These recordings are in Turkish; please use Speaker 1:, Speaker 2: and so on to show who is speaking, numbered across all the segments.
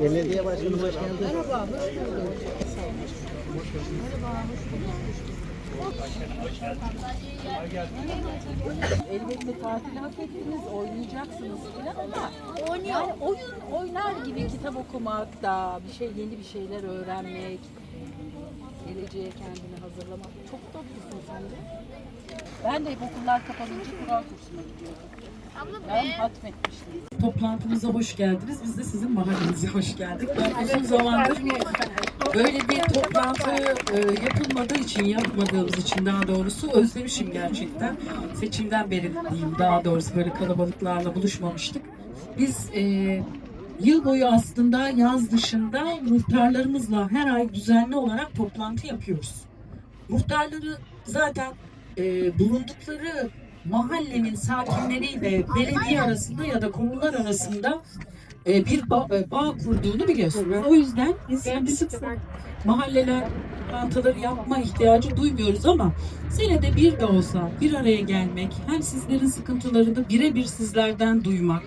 Speaker 1: Belediye başkanı hoş geldin.
Speaker 2: Merhaba, hoş bulduk. Elbette tatil hak ettiniz, oynayacaksınız filan ama yani oyun oynar gibi kitap okumak da, bir şey yeni bir şeyler öğrenmek, geleceğe kendini hazırlamak çok tatlısın sen de. Ben de hep okullar kapanınca Kur'an kursuna gidiyordum. Ben hatmetmiştim.
Speaker 3: Toplantımıza hoş geldiniz. Biz de sizin mahallenize hoş geldik. Ben uzun zamandır böyle bir toplantı e, yapılmadığı için, yapmadığımız için daha doğrusu özlemişim gerçekten. Seçimden beri diyeyim daha doğrusu böyle kalabalıklarla buluşmamıştık. Biz e, yıl boyu aslında yaz dışında muhtarlarımızla her ay düzenli olarak toplantı yapıyoruz. Muhtarları zaten e, bulundukları mahallenin sakinleriyle belediye arasında ya da konular arasında e, bir ba- e, bağ kurduğunu biliyorsun. O yüzden biz yani sık sık mahalleler toplantıları yapma ihtiyacı duymuyoruz ama senede bir de olsa bir araya gelmek, hem sizlerin sıkıntılarını birebir sizlerden duymak,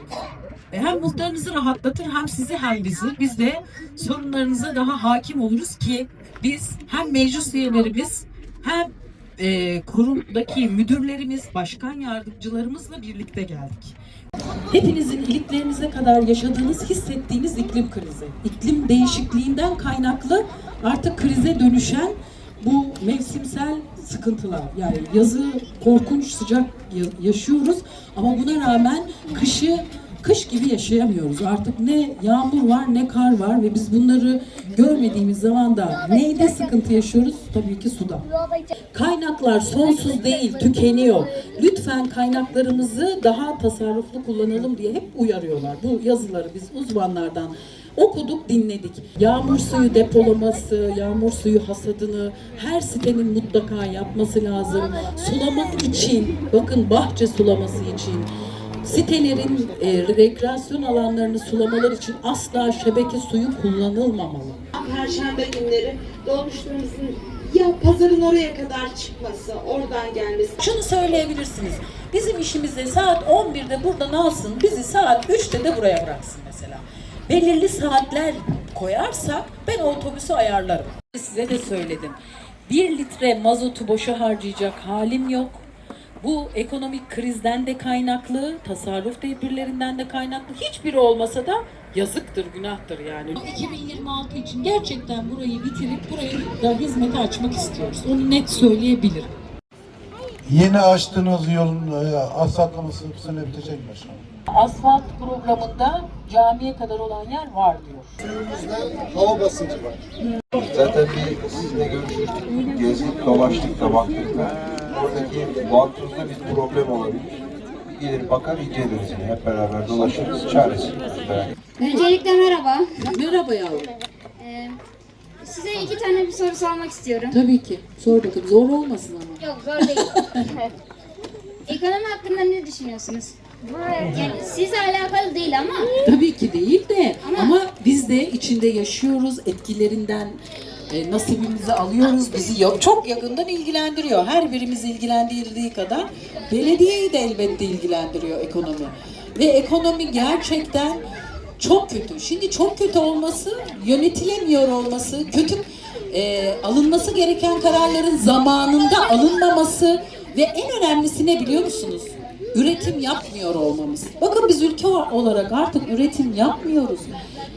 Speaker 3: e, hem muhtarınızı rahatlatır hem sizi hem bizi. Biz de sorunlarınıza daha hakim oluruz ki biz hem meclis üyelerimiz hem e, kurumdaki müdürlerimiz, başkan yardımcılarımızla birlikte geldik. Hepinizin iliklerinize kadar yaşadığınız, hissettiğiniz iklim krizi. İklim değişikliğinden kaynaklı artık krize dönüşen bu mevsimsel sıkıntılar. Yani yazı korkunç sıcak ya- yaşıyoruz ama buna rağmen kışı kış gibi yaşayamıyoruz. Artık ne yağmur var ne kar var ve biz bunları görmediğimiz zaman da neyde sıkıntı yaşıyoruz? Tabii ki suda. Kaynaklar sonsuz değil, tükeniyor. Lütfen kaynaklarımızı daha tasarruflu kullanalım diye hep uyarıyorlar. Bu yazıları biz uzmanlardan okuduk, dinledik. Yağmur suyu depolaması, yağmur suyu hasadını her sitenin mutlaka yapması lazım. Sulamak için, bakın bahçe sulaması için, sitelerin e, rekreasyon alanlarını sulamalar için asla şebeke suyu kullanılmamalı.
Speaker 4: Perşembe günleri dolmuşlarımızın ya pazarın oraya kadar çıkması, oradan gelmesi.
Speaker 3: Şunu söyleyebilirsiniz. Bizim işimizde saat 11'de buradan alsın, bizi saat 3'te de buraya bıraksın mesela. Belirli saatler koyarsak ben otobüsü ayarlarım. Size de söyledim. Bir litre mazotu boşa harcayacak halim yok. Bu ekonomik krizden de kaynaklı, tasarruf tedbirlerinden de kaynaklı. Hiçbiri olmasa da yazıktır, günahtır yani. 2026 için gerçekten burayı bitirip burayı da hizmete açmak istiyoruz. Onu net söyleyebilirim.
Speaker 5: Yeni açtığınız yolun e, asfaltlaması sene bitecek mi başkanım?
Speaker 3: Asfalt programında camiye kadar olan yer var diyor.
Speaker 5: Hava basıncı var.
Speaker 6: Zaten bir sizinle görüşmüştük, gezdik, dolaştık da baktık da. Oradaki vantuzda bir problem olabilir. Gelir bakar inceleriz yine hep beraber dolaşırız, çaresi. merak
Speaker 7: Öncelikle merhaba.
Speaker 3: Merhaba yavrum.
Speaker 7: Ee, size iki tane bir soru sormak istiyorum.
Speaker 3: Tabii ki. Sor bakalım. Zor olmasın ama.
Speaker 7: Yok zor değil. Ekonomi hakkında ne düşünüyorsunuz? Yani sizle alakalı değil ama
Speaker 3: Tabii ki değil de
Speaker 7: Ama-
Speaker 3: ama, biz de içinde yaşıyoruz. Etkilerinden e, nasibimizi alıyoruz. Bizi ya- çok yakından ilgilendiriyor. Her birimiz ilgilendirdiği kadar belediyeyi de elbette ilgilendiriyor ekonomi. Ve ekonomi gerçekten çok kötü. Şimdi çok kötü olması, yönetilemiyor olması, kötü e, alınması gereken kararların zamanında alınmaması ve en önemlisi ne biliyor musunuz? Üretim yapmıyor olmamız. Bakın biz ülke olarak artık üretim yapmıyoruz.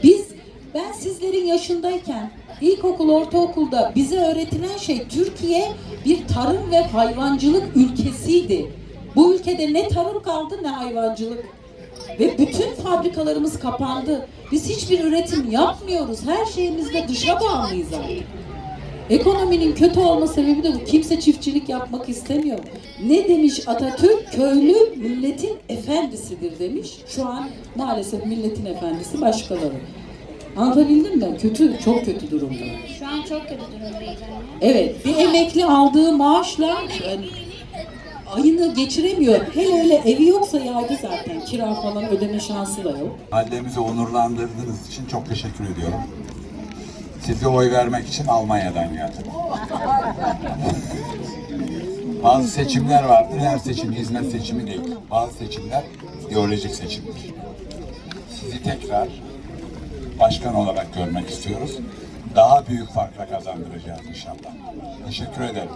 Speaker 3: Biz ben sizlerin yaşındayken ilkokul, ortaokulda bize öğretilen şey Türkiye bir tarım ve hayvancılık ülkesiydi. Bu ülkede ne tarım kaldı ne hayvancılık. Ve bütün fabrikalarımız kapandı. Biz hiçbir üretim yapmıyoruz. Her şeyimizde dışa bağlıyız artık. Ekonominin kötü olma sebebi de bu. Kimse çiftçilik yapmak istemiyor. Ne demiş Atatürk? Köylü milletin efendisidir demiş. Şu an maalesef milletin efendisi başkaları. Anlatabildim mi? Kötü, çok kötü durumda.
Speaker 7: şu an çok kötü durumdayız anne.
Speaker 3: Evet, bir emekli aldığı maaşla yani ayını geçiremiyor. Hele hele evi yoksa yaydı zaten. Kira falan ödeme şansı da yok.
Speaker 8: Annemizi onurlandırdığınız için çok teşekkür ediyorum. Size oy vermek için Almanya'dan geldim. Bazı seçimler vardır. Her seçim hizmet seçimi değil. Bazı seçimler ideolojik seçimdir. Sizi tekrar başkan olarak görmek istiyoruz. Daha büyük farkla kazandıracağız inşallah. Teşekkür ederim.